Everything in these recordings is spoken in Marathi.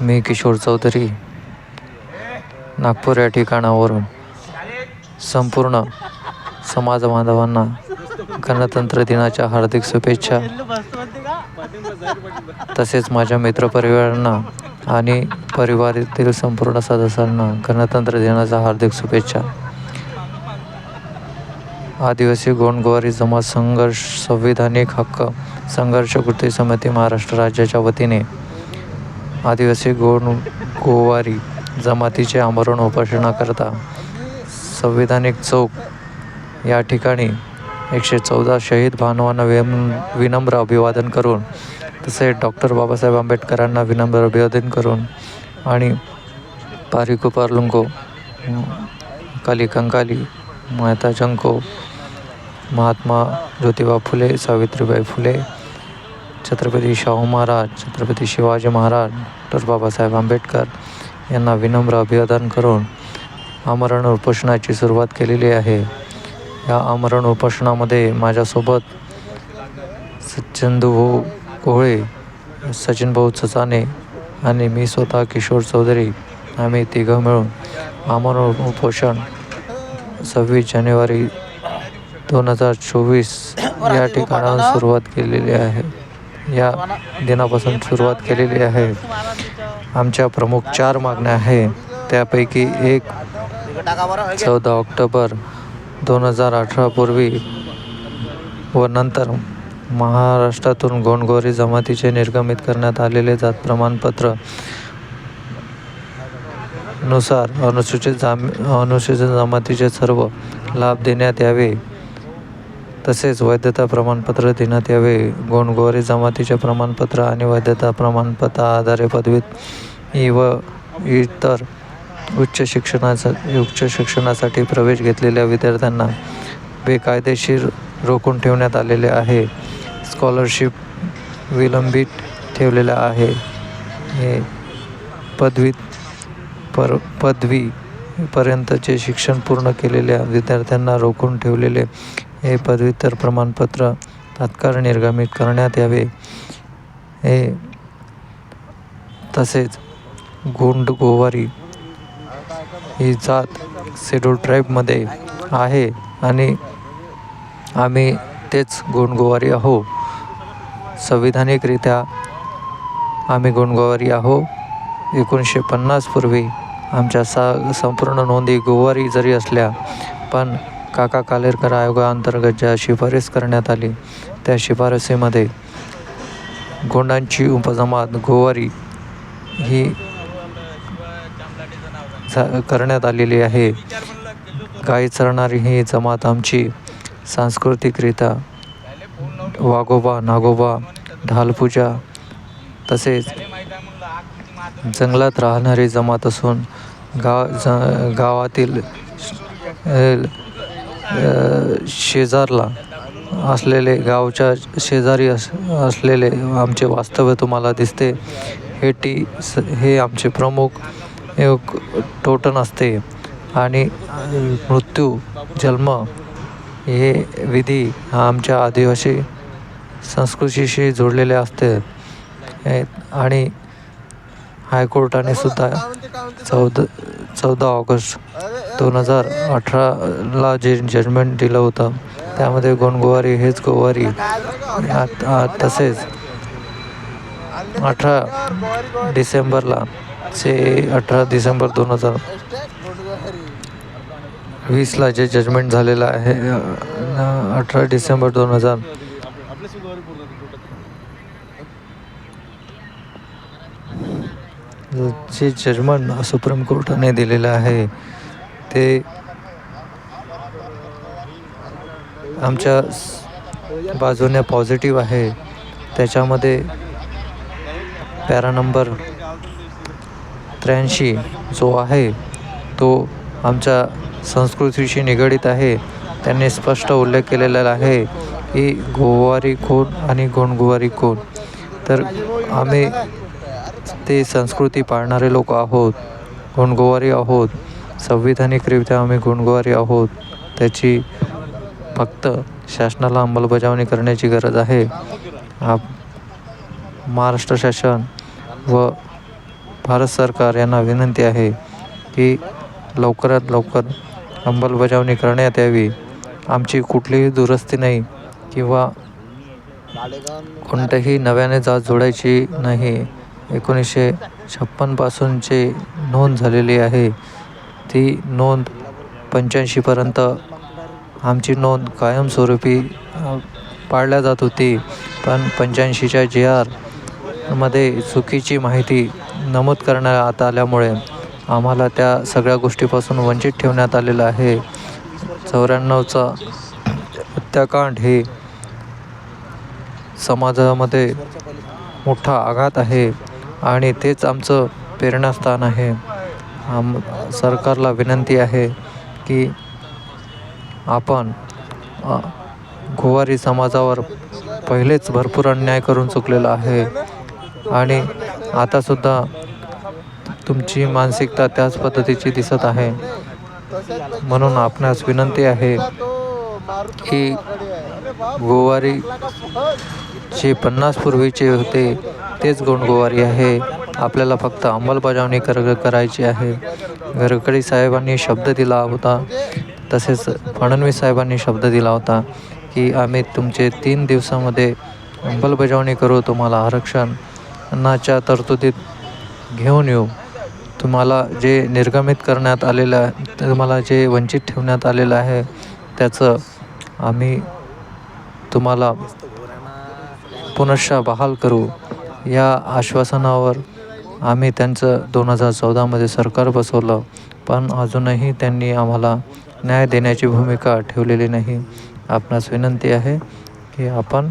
मी किशोर चौधरी नागपूर या ठिकाणावरून संपूर्ण समाज बांधवांना गणतंत्र दिनाच्या हार्दिक शुभेच्छा. तसेच माझ्या मित्रपरिवारांना आणि परिवारातील संपूर्ण सदस्यांना गणतंत्र दिनाच्या हार्दिक शुभेच्छा. आदिवासी गोंडगोवारी जमात संघर्ष संविधानिक हक्क संघर्ष कृती समिती महाराष्ट्र राज्याच्या वतीने आदिवासी गोण गोवारी जमातीचे आमरण उपोषणाकरता संविधानिक चौक या ठिकाणी एकशे चौदा शहीद बांधवांना विम विनम्र अभिवादन करून तसेच डॉक्टर बाबासाहेब आंबेडकरांना विनम्र अभिवादन करून आणि पारिको पार्लुंको काली कंकाली माता जंको महात्मा ज्योतिबा फुले सावित्रीबाई फुले छत्रपती शाहू महाराज छत्रपती शिवाजी महाराज डॉक्टर बाबासाहेब आंबेडकर यांना विनम्र अभिवादन करून आमरण उपोषणाची सुरुवात केलेली आहे. या आमरण उपोषणामध्ये माझ्यासोबत सच्चंदूभाऊ कोहळे सचिन भाऊ चचाने आणि मी स्वतः किशोर चौधरी. आम्ही तिघं मिळून आमरण उपोषण सव्वीस जानेवारी दोन हजार चोवीस या ठिकाणाहून सुरुवात केलेली आहे. या दिनापासून सुरुवात केलेली आहे. आमच्या प्रमुख चार मागण्या आहे त्यापैकी एक चौदा ऑक्टोबर दोन हजार अठरापूर्वी व नंतर महाराष्ट्रातून गोंडगोरी जमातीचे निर्गमित करण्यात आलेले जात प्रमाणपत्रनुसार अनुसूचित जाम अनुसूचित जमातीचे सर्व लाभ देण्यात यावे. तसेच वैधता प्रमाणपत्र देण्यात यावे. गोंडगोरे जमातीचे प्रमाणपत्र आणि वैधता प्रमाणपत्र आधारे पदवीत व इतर उच्च शिक्षणाचा उच्च शिक्षणासाठी प्रवेश घेतलेल्या विद्यार्थ्यांना बेकायदेशीर रोखून ठेवण्यात आलेले आहे. स्कॉलरशिप विलंबित ठेवलेल्या आहे. हे पदवीत पर पदवीपर्यंतचे शिक्षण पूर्ण केलेल्या विद्यार्थ्यांना रोखून ठेवलेले हे पदव्युत्तर प्रमाणपत्र तात्काळ निर्गमित करण्यात यावे. हे तसेच गोंड गोवारी ही जात शेड्यूल ट्राईबमध्ये आहे आणि आम्ही तेच गोंडगोवारी आहो. संविधानिकरित्या आम्ही गोंडगोवारी आहो. एकोणीसशे पन्नासपूर्वी आमच्या सा संपूर्ण नोंदी गोवारी जरी असल्या पण काका कालेरकर आयोगाअंतर्गत ज्या शिफारस करण्यात आली त्या शिफारसीमध्ये गोंडांची उपजमात गोवारी ही करण्यात आलेली आहे. गाई चरणारी ही जमात आमची सांस्कृतिकरित्या वाघोबा नागोबा ढालपूजा तसेच जंगलात राहणारी जमात असून गाव ज गावातील शेजारला असलेले गावच्या शेजारी अस असलेले आमचे वास्तव्य तुम्हाला दिसते. हे टी स हे आमचे प्रमुख एक टोटन असते. आणि मृत्यू जन्म हे विधी हा आमच्या आदिवासी संस्कृतीशी जोडलेले असते. आणि हायकोर्टाने सुद्धा चौदा चौदा ऑगस्ट दोन हजार अठराला जे जजमेंट दिलं होतं त्यामध्ये गोंडगोवारी हेच गोवारी तसेच अठरा डिसेंबरला से अठरा डिसेंबर दोन हजार वीसला जे जजमेंट झालेलं आहे अठरा डिसेंबर दोन हजार जे जजमेंट सुप्रीम कोर्टाने दिलेलं आहे ते आमच्या बाजूने पॉझिटिव्ह आहे. त्याच्यामध्ये पॅरा नंबर त्र्याऐंशी जो आहे तो आमच्या संस्कृतीशी निगडीत आहे. त्यांनी स्पष्ट उल्लेख केलेला आहे की गोवारी कोण आणि गोंडगोवारी कोण तर आम्ही ते संस्कृती पाळणारे लोक आहोत गोंडगोवारी आहोत. संविधानिकरित्या आम्ही गुणगुवारी आहोत त्याची फक्त शासनाला अंमलबजावणी करण्याची गरज आहे. आप महाराष्ट्र शासन व भारत सरकार यांना विनंती आहे की लवकरात लवकर अंमलबजावणी करण्यात यावी. आमची कुठलीही दुरुस्ती नाही किंवा कोणत्याही नव्याने जात जोडायची नाही. एकोणीसशे छप्पनपासूनची नोंद झालेली आहे. ती नोंद पंच्याऐंशीपर्यंत आमची नोंद कायमस्वरूपी पाळल्या जात होती. पण पंच्याऐंशीच्या जे आरमध्ये चुकीची माहिती नमूद करण्यात आल्यामुळे आम्हाला त्या सगळ्या गोष्टीपासून वंचित ठेवण्यात आलेलं आहे. चौऱ्याण्णवचा हत्याकांड हे समाजामध्ये मोठा आघात आहे आणि तेच आमचं प्रेरणास्थान आहे. आम सरकारला विनंती आहे की आपण गोवारी समाजावर पहिलेच भरपूर अन्याय करून चुकलेला आहे. आणि आतासुद्धा तुमची मानसिकता त्याच पद्धतीची दिसत आहे. म्हणून आपणास विनंती आहे की गोवारी जे पन्नास पूर्वीचे होते तेच गोंडगोवारी आहे. आपल्याला फक्त अंमलबजावणी कर करायची आहे. गडकरी साहेबांनी शब्द दिला होता. तसेच फडणवीस साहेबांनी शब्द दिला होता की आम्ही तुमचे तीन दिवसामध्ये अंमलबजावणी करू. तुम्हाला आरक्षणाच्या तरतुदीत घेऊन येऊ. तुम्हाला जे निर्गमित करण्यात आलेलं आहे तुम्हाला जे वंचित ठेवण्यात आलेलं आहे त्याचं आम्ही तुम्हाला पुनश्च बहाल करू. या आश्वासनावर आम्ही त्यांचं दोन हजार चौदामध्ये सरकार बसवलं पण अजूनही त्यांनी आम्हाला न्याय देण्याची भूमिका ठेवलेली नाही. आपणास विनंती आहे की आपण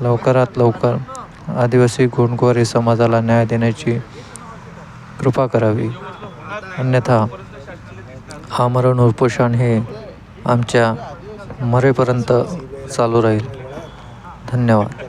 लवकरात लवकर आदिवासी गोंडगोवारी समाजाला न्याय देण्याची कृपा करावी. अन्यथा आमरण उपोषण हे आमच्या मरेपर्यंत चालू राहील. धन्यवाद.